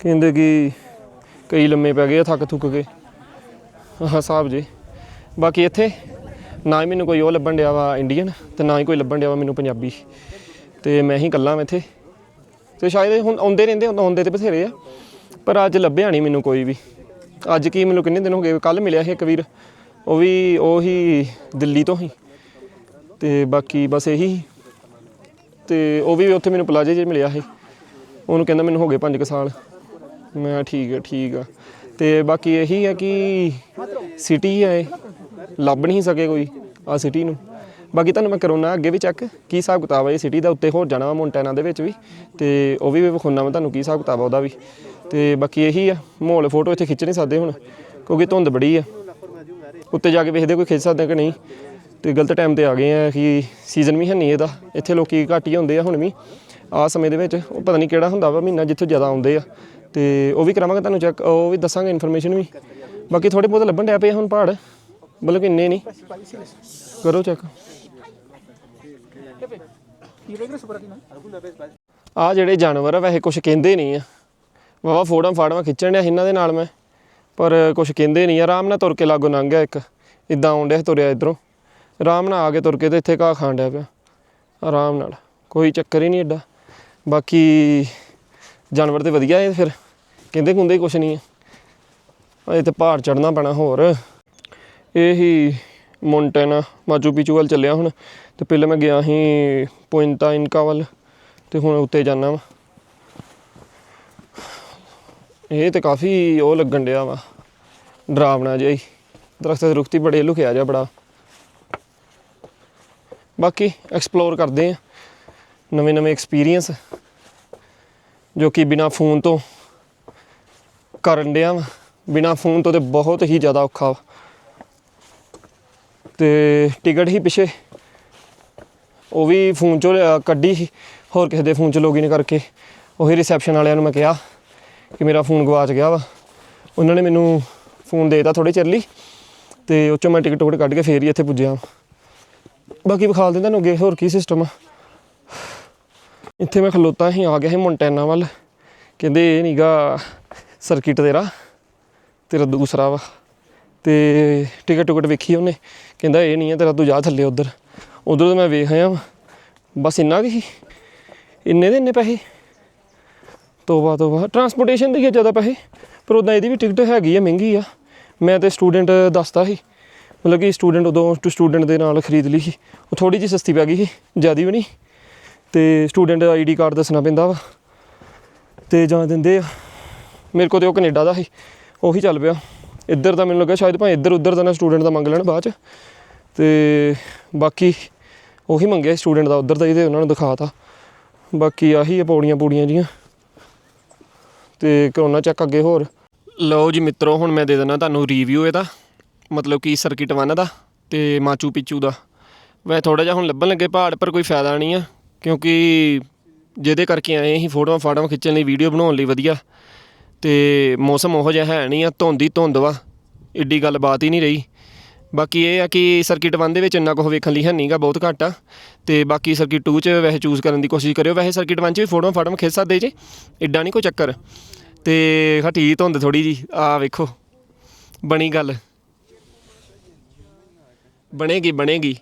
ਕਹਿੰਦੇ ਕਿ ਕਈ ਲੰਮੇ ਪੈ ਗਏ ਆ ਥੱਕ ਥੁੱਕ ਕੇ। ਹਾਂ ਹਿਸਾਬ ਜੀ। ਬਾਕੀ ਇੱਥੇ ਨਾ ਹੀ ਮੈਨੂੰ ਕੋਈ ਉਹ ਲੱਭਣ ਡਿਆ ਵਾ ਇੰਡੀਅਨ ਤੇ ਨਾ ਹੀ ਕੋਈ ਲੱਭਣ ਡਿਆ ਵਾ ਮੈਨੂੰ ਪੰਜਾਬੀ। ਤੇ ਮੈਂ ਹੀ ਇਕੱਲਾ ਮੈਂ ਇੱਥੇ। ਤੇ ਸ਼ਾਇਦ ਹੁਣ ਆਉਂਦੇ ਰਹਿੰਦੇ ਆਉਂਦੇ ਤੇ ਬਥੇਰੇ ਆ। ਪਰ ਅੱਜ ਲੱਭਿਆ ਨਹੀਂ ਮੈਨੂੰ ਕੋਈ ਵੀ। ਅੱਜ ਕੀ ਮੈਨੂੰ ਕਿੰਨੇ ਦਿਨ ਹੋ ਗਏ ਕੱਲ ਮਿਲਿਆ ਸੀ ਇੱਕ ਵੀਰ। ਉਹ ਵੀ, ਉਹੀ ਦਿੱਲੀ ਤੋਂ ਹੀ। ਤੇ ਬਾਕੀ ਬਸ ਇਹੀ। ਸੀ। ਤੇ ਉਹ ਵੀ ਉੱਥੇ ਮੈਨੂੰ ਪਲਾਜੇ 'ਚ ਮਿਲਿਆ ਸੀ। ਉਹਨੂੰ ਕਹਿੰਦਾ ਮੈਨੂੰ ਹੋ ਗਏ 5 ਸਾਲ। ਮੈਂ ਠੀਕ ਹੈ ਠੀਕ ਆ। ਤੇ ਬਾਕੀ ਇਹੀ ਹੈ ਕਿ ਸਿਟੀ ਹੈ ਲੱਭ ਨਹੀਂ ਸਕੇ ਕੋਈ ਆ ਸਿਟੀ ਨੂੰ। ਬਾਕੀ ਤੁਹਾਨੂੰ ਮੈਂ ਕਰੋਨਾ ਅੱਗੇ ਵੀ ਚੈੱਕ ਕੀ ਹਿਸਾਬ ਕਿਤਾਬ ਹੈ ਇਹ ਸਿਟੀ ਦਾ ਉੱਤੇ, ਹੋਰ ਜਾਣਾ ਵਾ ਮੌਂਟੈਨਾ ਦੇ ਵਿੱਚ ਵੀ, ਤੇ ਉਹ ਵੀ ਵਿਖਾਉਣਾ ਮੈਂ ਤੁਹਾਨੂੰ ਕੀ ਹਿਸਾਬ ਕਿਤਾਬ ਆ ਉਹਦਾ ਵੀ। ਤੇ ਬਾਕੀ ਇਹੀ ਆ, ਮਾਹੌਲ ਫੋਟੋ ਇੱਥੇ ਖਿੱਚ ਨਹੀਂ ਸਕਦੇ ਹੁਣ, ਕਿਉਂਕਿ ਧੁੰਦ ਬੜੀ ਆ। ਉੱਤੇ ਜਾ ਕੇ ਵੇਖਦੇ ਕੋਈ ਖਿੱਚ ਸਕਦਾ ਕਿ ਨਹੀਂ, ਤੇ ਗਲਤ ਟਾਈਮ ਤੇ ਆ ਗਏ ਆ ਕਿ ਸੀਜ਼ਨ ਵੀ ਹੈ ਨਹੀਂ ਇਹਦਾ। ਇੱਥੇ ਲੋਕੀ ਘੱਟ ਹੀ ਹੁੰਦੇ ਆ ਹੁਣ ਵੀ। ਆ ਸਮੇਂ ਦੇ ਵਿੱਚ ਉਹ ਪਤਾ ਨਹੀਂ ਕਿਹੜਾ ਹੁੰਦਾ ਵਾ, ਮਹੀਨਾ ਜਿੱਥੋਂ ਜ਼ਿਆਦਾ ਆਉਂਦੇ ਆ। ਤੇ ਉਹ ਵੀ ਕਰਾਵਾਂਗੇ ਤੁਹਾਨੂੰ ਚੈੱਕ ਉਹ ਵੀ ਦੱਸਾਂਗੇ ਇਨਫੋਰਮੇਸ਼ਨ ਵੀ। ਬਾਕੀ ਥੋੜੇ ਬਹੁਤ ਲੱਭਣ ਡਿਆ ਪਏ ਆ ਹੁਣ ਪਹਾੜ, ਮਤਲਬ ਕਿ ਇੰਨੇ ਨਹੀਂ। ਕਰੋ ਚੈੱਕ ਆ ਜਿਹੜੇ ਜਾਨਵਰ ਆ ਵੈਸੇ ਕੁਝ ਕਹਿੰਦੇ ਨਹੀਂ ਆ। ਵਾਵਾ ਫੋੜਾਂ ਫਾੜਾਂ ਖਿੱਚਣ ਡਿਆ ਇਹਨਾਂ ਦੇ ਨਾਲ ਮੈਂ। ਪਰ ਕੁਝ ਕਹਿੰਦੇ ਨਹੀਂ ਆ। ਆਰਾਮ ਨਾਲ ਤੁਰ ਕੇ ਲਾਗੋ ਲੰਘ ਗਿਆ ਇੱਕ। ਇਦਾਂ ਆਉਂਦਿਆ ਸੀ ਤੁਰਿਆ ਇਧਰੋਂ। ਆਰਾਮ ਨਾਲ ਆ ਕੇ ਤੁਰ ਕੇ ਤੇ ਇੱਥੇ ਘਾਹ ਖਾਣ ਡਿਆ ਪਿਆ। ਆਰਾਮ ਨਾਲ। ਕੋਈ ਚੱਕਰ ਹੀ ਨਹੀਂ ਐਡਾ ਬਾਕੀ ਜਾਨਵਰ ਤੇ ਵਧੀਆ ਹੈ ਫਿਰ। ਕਹਿੰਦੇ ਕੁੰਦੇ ਕੁਛ ਨਹੀਂ ਹੈ ਅਜੇ ਤੇ ਪਹਾੜ ਚੜਨਾ ਪੈਣਾ ਹੋਰ। ਇਹ ਹੀ ਮੌਂਟੇਨਾ ਮਾਚੂ ਪੀਚੂ ਵੱਲ ਚੱਲਿਆ ਹੁਣ ਤੇ ਪਹਿਲਾਂ ਮੈਂ ਗਿਆ ਸੀ ਪੁਇੰਟਾ ਇਨਕਾ ਵੱਲ ਤੇ ਹੁਣ ਉੱਤੇ ਜਾਣਾ ਵਾ। ਇਹ ਤੇ ਕਾਫੀ ਉਹ ਲੱਗਣ ਡਿਆ ਵਾ, ਡਰਾਵਣਾ ਜਿਹਾ ਹੀ। ਦਰਖਤ ਦੇ ਬੜੇ ਲੁਕਿਆ ਜਿਹਾ ਬੜਾ। ਬਾਕੀ ਐਕਸਪਲੋਰ ਕਰਦੇ ਆ। ਨਵੇਂ ਨਵੇਂ ਐਕਸਪੀਰੀਅੰਸ ਜੋ ਕਿ ਬਿਨਾ ਫੋਨ ਤੋਂ ਕਰਨ ਡਿਆ ਵਾ। ਬਿਨਾ ਫੋਨ ਤੋਂ ਤੇ ਬਹੁਤ ਹੀ ਜ਼ਿਆਦਾ ਔਖਾ ਵਾ। ਤੇ ਟਿਕਟ ਹੀ ਪਿਛੇ। ਉਹ ਵੀ ਫੋਨ ਚੋਂ ਕੱਢੀ ਸੀ। ਹੋਰ ਕਿਸੇ ਦੇ ਫੋਨ ਚ ਲੌਗਇਨ ਕਰਕੇ। ਉਹੀ ਰਿਸੈਪਸ਼ਨ ਵਾਲਿਆਂ ਨੂੰ ਮੈਂ ਕਿਹਾ ਕਿ ਮੇਰਾ ਫੋਨ ਗਵਾਚ ਗਿਆ ਵਾ। ਉਹਨਾਂ ਨੇ ਮੈਨੂੰ ਫੋਨ ਦੇਤਾ ਥੋੜੇ ਚਿਰ ਲਈ। ਤੇ ਉਹ ਚੋਂ ਮੈਂ ਟਿਕਟ ਟੁਕਟ ਕੱਢ ਕੇ ਫੇਰ ਹੀ ਇੱਥੇ ਪੁੱਜਿਆ। ਬਾਕੀ ਵਿਖਾ ਦਿੰਦਾ ਤੁਹਾਨੂੰ ਅੱਗੇ, ਹੋਰ ਕੀ ਸਿਸਟਮ ਆ। ਇੱਥੇ ਮੈਂ ਖਲੋਤਾ ਸੀ, ਆ ਗਿਆ ਸੀ ਮੌਂਟੈਨਾ ਵੱਲ। ਕਹਿੰਦੇ, ਇਹ ਨੀਗਾ ਸਰਕਿਟ ਤੇਰਾ ਤੇਰਾ ਦੂਸਰਾ ਵਾ। ਤੇ ਟਿਕਟ ਟੁਕਟ ਵੇਖੀ ਉਹਨੇ, ਕਹਿੰਦਾ ਇਹ ਨਹੀਂ ਹੈ ਤੇਰਾ ਤੂੰ ਜਾ ਥੱਲੇ ਉਧਰ। ਉਧਰ ਤਾਂ ਮੈਂ ਵੇਖ ਆਇਆ ਵਾਂ। ਬਸ ਇੰਨਾ ਕੀ ਸੀ? ਇੰਨੇ ਦੇ ਇੰਨੇ ਪੈਸੇ। ਤੋਬਾ ਤੋਬਾ। ਟਰਾਂਸਪੋਰਟੇਸ਼ਨ ਦੇ ਹੀ ਆ ਜ਼ਿਆਦਾ ਪੈਸੇ। ਪਰ ਉਦਾਂ ਇਹਦੀ ਵੀ ਟਿਕਟ ਹੈਗੀ ਆ, ਮਹਿੰਗੀ ਆ। ਮੈਂ ਤੇ ਸਟੂਡੈਂਟ ਦੱਸਦਾ ਸੀ। ਮਤਲਬ ਕਿ ਸਟੂਡੈਂਟ ਉਦੋਂ ਸਟੂਡੈਂਟ ਦੇ ਨਾਲ ਖਰੀਦ ਲਈ ਸੀ। ਉਹ ਥੋੜੀ ਜਿਹੀ ਸਸਤੀ ਪੈ ਗਈ ਸੀ, ਜ਼ਿਆਦੀ ਵੀ ਨਹੀਂ। ਤੇ ਸਟੂਡੈਂਟ ਆਈਡੀ ਕਾਰਡ ਦੱਸਣਾ ਪੈਂਦਾ ਵਾ। ਤੇ ਜਾਂ ਦਿੰਦੇ ਆ। ਮੇਰੇ ਕੋਲ ਤੇ ਉਹ ਕੈਨੇਡਾ ਦਾ ਸੀ। ਉਹੀ ਚੱਲ ਪਿਆ। ਇੱਧਰ ਤਾਂ ਮੈਨੂੰ ਲੱਗਾ ਸ਼ਾਇਦ ਭਾਵੇਂ ਇੱਧਰ ਉੱਧਰ ਦਾ ਨਾ ਸਟੂਡੈਂਟ ਦਾ ਮੰਗ ਲੈਣ ਬਾਅਦ ਚ। ਤੇ ਬਾਕੀ ਉਹੀ ਮੰਗਿਆ ਸਟੂਡੈਂਟ ਦਾ, ਉੱਧਰ ਦਾ ਹੀ ਤੇ ਉਹਨਾਂ ਨੂੰ ਦਿਖਾਤਾ। ਬਾਕੀ ਆਹੀ ਆ ਪੌੜੀਆਂ ਪੂੜੀਆਂ ਜੀਆਂ। ਤੇ ਕਰੋਨਾ ਚੈੱਕ ਅੱਗੇ ਹੋਰ। ਲਓ ਜੀ ਮਿੱਤਰੋ, ਹੁਣ ਮੈਂ ਦੇ ਦਿੰਦਾ ਤੁਹਾਨੂੰ ਰਿਵਿਊ ਇਹਦਾ। ਮਤਲਬ ਕਿ ਸਰਕਿਟ 1 ਦਾ ਤੇ ਮਾਚੂ ਪਿਚੂ ਦਾ। ਵੈ ਥੋੜਾ ਜਿਹਾ ਹੁਣ ਲੱਭਣ ਲੱਗੇ ਪਹਾੜ, ਪਰ ਕੋਈ ਫਾਇਦਾ ਨਹੀਂ ਆ। ਕਿਉਂਕਿ ਜਿਹਦੇ ਕਰਕੇ ਆਏ ਅਸੀਂ ਫੋਟੋਆਂ ਫਾਟੋਆਂ ਖਿੱਚਣ ਲਈ ਵੀਡੀਓ ਬਣਾਉਣ ਲਈ ਵਧੀਆ। ਤੇ ਮੌਸਮ ਉਹੋ ਜਿਹਾ ਹੈ ਨਹੀਂ ਆ, ਧੁੰਦ ਹੀ ਧੁੰਦ ਵਾ, ਏਡੀ ਗੱਲਬਾਤ ਹੀ ਨਹੀਂ ਰਹੀ। ਬਾਕੀ ਇਹ ਆ ਕਿ ਸਰਕਿਟ 1 ਦੇ ਵਿੱਚ ਇੰਨਾ ਕੁਝ ਵੇਖਣ ਲਈ ਹੈ ਨਹੀਂਗਾ ਬਹੁਤ ਘੱਟ ਆ। ਤੇ ਬਾਕੀ ਸਰਕਿਟ 2 ਚ ਵੈਸੇ ਚੂਜ਼ ਕਰਨ ਦੀ ਕੋਸ਼ਿਸ਼ ਕਰਿਓ। ਵੈਸੇ ਸਰਕਿਟ 1 ਚ ਵੀ ਫੋਟੋਆਂ ਫਾਟਮ ਖਿੱਚ ਸਕਦੇ ਜੇ, ਏਡਾ ਨਹੀਂ ਕੋਈ ਚੱਕਰ। ਤੇ ਹਟੀ ਧੁੰਦ ਥੋੜੀ ਜੀ ਆ ਵੇਖੋ, ਬਣੀ ਗੱਲ। ਬਣੇਗੀ ਬਣੇਗੀ।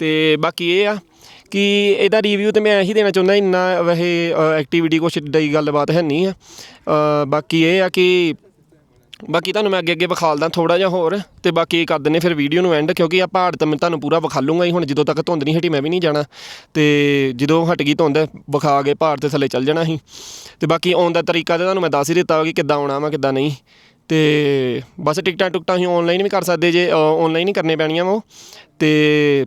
ਤੇ ਬਾਕੀ ਇਹ ਆ ਕਿ ਇਹਦਾ ਰਿਵਿਊ ਤੇ ਮੈਂ ਇਹੀ ਦੇਣਾ ਚਾਹੁੰਦਾ, ਇੰਨਾ ਵੈਸੇ ਐਕਟੀਵਿਟੀ ਕੁਛ ਦੀ ਗੱਲਬਾਤ ਹੈ ਨਹੀਂ ਆ। ਬਾਕੀ ਇਹ ਆ ਕਿ ਬਾਕੀ ਤੁਹਾਨੂੰ ਮੈਂ ਅੱਗੇ ਅੱਗੇ ਵਿਖਾਲਦਾ ਥੋੜਾ ਜਿਹਾ ਹੋਰ, ਤੇ ਬਾਕੀ ਕਰ ਦਿੰਨੇ ਫਿਰ ਵੀਡੀਓ ਨੂੰ ਐਂਡ ਕਿਉਂਕਿ ਆ ਪਹਾੜ ਤਾਂ ਮੈਂ ਤੁਹਾਨੂੰ ਪੂਰਾ ਵਿਖਾ ਲੂੰਗਾ ਹੀ ਹੁਣ ਜਦੋਂ ਤੱਕ ਧੁੰਦ ਨਹੀਂ ਹਟੀ, ਮੈਂ ਵੀ ਨਹੀਂ ਜਾਣਾ। ਤੇ ਜਦੋਂ ਹਟ ਗਈ ਧੁੰਦ, ਵਿਖਾ ਕੇ ਪਹਾੜ ਤੇ ਥੱਲੇ ਚੱਲ ਜਾਣਾ ਸੀ। ਤੇ ਬਾਕੀ ਆਉਣ ਦਾ ਤਰੀਕਾ ਤੇ ਤੁਹਾਨੂੰ ਮੈਂ ਦੱਸ ਹੀ ਦਿੱਤਾ ਵਾ ਕਿ ਕਿੱਦਾਂ ਆਉਣਾ ਵਾ, ਕਿੱਦਾਂ ਨਹੀਂ। ਤੇ ਬਸ ਟਿਕਟਾਂ ਟੁਕਟਾਂ ਅਸੀਂ ਆਨਲਾਈਨ ਵੀ ਕਰ ਸਕਦੇ ਜੇ ਆਨਲਾਈਨ ਹੀ ਕਰਨੇ ਪੈਣੀਆਂ ਵਾ ਉਹ। ਤੇ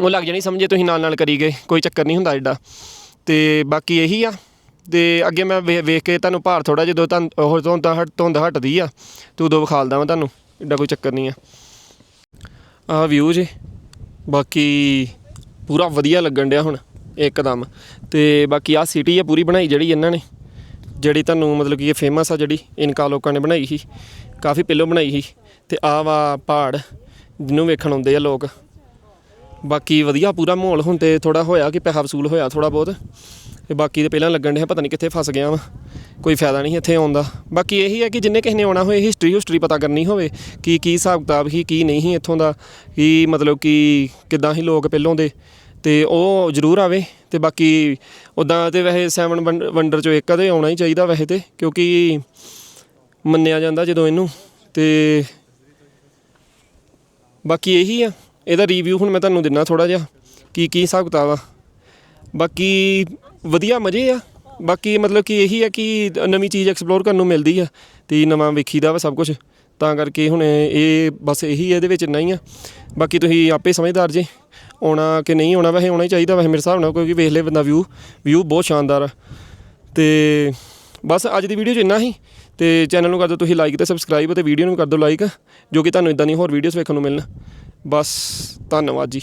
ਉਹ ਲੱਗ ਜਾਣੀ ਸਮਝੇ ਤੁਸੀਂ ਨਾਲ ਨਾਲ ਕਰੀ ਗਏ, ਕੋਈ ਚੱਕਰ ਨਹੀਂ ਹੁੰਦਾ ਐਡਾ ਤੇ ਬਾਕੀ ਇਹੀ ਆ, ਤੇ ਅੱਗੇ ਮੈਂ ਵੇ- ਵੇਖ ਕੇ ਤੁਹਾਨੂੰ ਭਾਰ ਥੋੜਾ ਜਦੋਂ ਤੁਹਾਨੂੰ ਉਹ ਧੁੰਦ ਹਟ, ਧੁੰਦ ਹਟਦੀ ਆ, ਤੇ ਉਦੋਂ ਵਿਖਾਲਦਾ ਮੈਂ ਤੁਹਾਨੂੰ ਐਡਾ ਕੋਈ ਚੱਕਰ ਨਹੀਂ ਆ। ਆਹ ਵਿਊ ਜੇ, ਬਾਕੀ ਪੂਰਾ ਵਧੀਆ ਲੱਗਣ ਡਿਆ ਹੁਣ, ਇੱਕਦਮ। ਤੇ ਬਾਕੀ ਆਹ ਸਿਟੀ ਆ, ਪੂਰੀ ਬਣਾਈ ਜਿਹੜੀ ਇਹਨਾਂ ਨੇ, ਜਿਹੜੀ ਤੁਹਾਨੂੰ ਮਤਲਬ ਕਿ ਇਹ ਫੇਮਸ ਆ ਜਿਹੜੀ, ਇਨਕਾ ਲੋਕਾਂ ਨੇ ਬਣਾਈ ਸੀ, ਕਾਫੀ ਪਹਿਲੋਂ ਬਣਾਈ ਸੀ। ਤੇ ਆਹ ਵਾ ਪਹਾੜ, ਜਿਹਨੂੰ ਵੇਖਣ ਆਉਂਦੇ ਆ ਲੋਕ। ਬਾਕੀ ਵਧੀਆ ਪੂਰਾ ਮਾਹੌਲ ਹੁਣ ਤੇ ਥੋੜਾ ਹੋਇਆ ਕਿ ਪੈਸਾ ਵਸੂਲ ਹੋਇਆ ਥੋੜਾ ਬਹੁਤ। ਤੇ ਬਾਕੀ ਤੇ ਪਹਿਲਾਂ ਲੱਗਣ ਡਿਆ ਪਤਾ ਨਹੀਂ ਕਿੱਥੇ ਫਸ ਗਿਆ ਵਾ। ਕੋਈ ਫਾਇਦਾ ਨਹੀਂ ਇੱਥੇ ਆਉਣ ਦਾ। ਬਾਕੀ ਇਹੀ ਹੈ ਕਿ ਜਿੰਨੇ ਕਿਸੇ ਨੇ ਆਉਣਾ ਹੋਏ ਹਿਸਟਰੀ ਹਿਸਟਰੀ ਪਤਾ ਕਰਨੀ ਹੋਵੇ ਕਿ ਕੀ ਹਿਸਾਬ ਕਿਤਾਬ ਸੀ, ਕੀ ਨਹੀਂ ਸੀ ਇੱਥੋਂ ਦਾ, ਕੀ ਮਤਲਬ ਕਿ ਕਿੱਦਾਂ ਹੀ ਲੋਕ ਪਹਿਲੋਂ ਦੇ। ਤੇ ਉਹ ਜ਼ਰੂਰ ਆਵੇ। ਤੇ ਬਾਕੀ ਉਦਾਂ ਤੇ ਵੈਸੇ 7 ਵੰਡਰ ਚੋਂ ਇੱਕ ਤੇ ਆਉਣਾ ਹੀ ਚਾਹੀਦਾ ਵੈਸੇ ਤੇ, ਕਿਉਂਕਿ ਮੰਨਿਆ ਜਾਂਦਾ ਜਦੋਂ ਇਹਨੂੰ। ਤੇ ਬਾਕੀ ਇਹੀ ਆ। ਇਹਦਾ ਰਿਵਿਊ ਹੁਣ ਮੈਂ ਤੁਹਾਨੂੰ ਦਿੰਨਾ ਥੋੜਾ ਜਿਹਾ, ਕੀ ਕੀ ਹਿਸਾਬ ਕਿਤਾਬ ਆ। ਬਾਕੀ ਵਧੀਆ ਮਜ਼ੇ ਆ। ਬਾਕੀ ਮਤਲਬ ਕਿ ਇਹੀ ਆ ਕਿ ਨਵੀਂ ਚੀਜ਼ ਐਕਸਪਲੋਰ ਕਰਨ ਨੂੰ ਮਿਲਦੀ ਆ ਤੇ ਨਵਾਂ ਵੇਖੀਦਾ ਵਾ ਸਭ ਕੁਝ ਤਾਂ ਕਰਕੇ ਹੁਣ ਇਹ ਬਸ ਇਹੀ ਇਹਦੇ ਵਿੱਚ ਇੰਨਾ ਹੀ ਆ। ਬਾਕੀ ਤੁਸੀਂ ਆਪੇ ਸਮਝਦਾਰ ਜੇ, ਆਉਣਾ ਕਿ ਨਹੀਂ ਆਉਣਾ, ਵੈਸੇ ਆਉਣਾ ਹੀ ਚਾਹੀਦਾ ਵੈਸੇ ਮੇਰੇ ਹਿਸਾਬ ਨਾਲ, ਕਿਉਂਕਿ ਵੇਖ ਲੈ ਬੰਦਾ ਵਿਊ ਵਿਊ ਬਹੁਤ ਸ਼ਾਨਦਾਰ ਆ। ਤੇ ਬਸ ਅੱਜ ਦੀ ਵੀਡੀਓ 'ਚ ਇੰਨਾ ਹੀ। ਤੇ ਚੈਨਲ ਨੂੰ ਕਰ ਦਿਓ ਤੁਸੀਂ ਲਾਈਕ ਤੇ ਸਬਸਕ੍ਰਾਈਬ ਤੇ ਵੀਡੀਓ ਨੂੰ ਕਰ ਦਿਓ ਲਾਈਕ ਜੋ ਕਿ ਤੁਹਾਨੂੰ ਇਦਾਂ ਦੀ ਹੋਰ ਵੀਡੀਓਜ਼ ਵੇਖਣ ਨੂੰ ਮਿਲਣ। ਬਸ ਧੰਨਵਾਦ ਜੀ।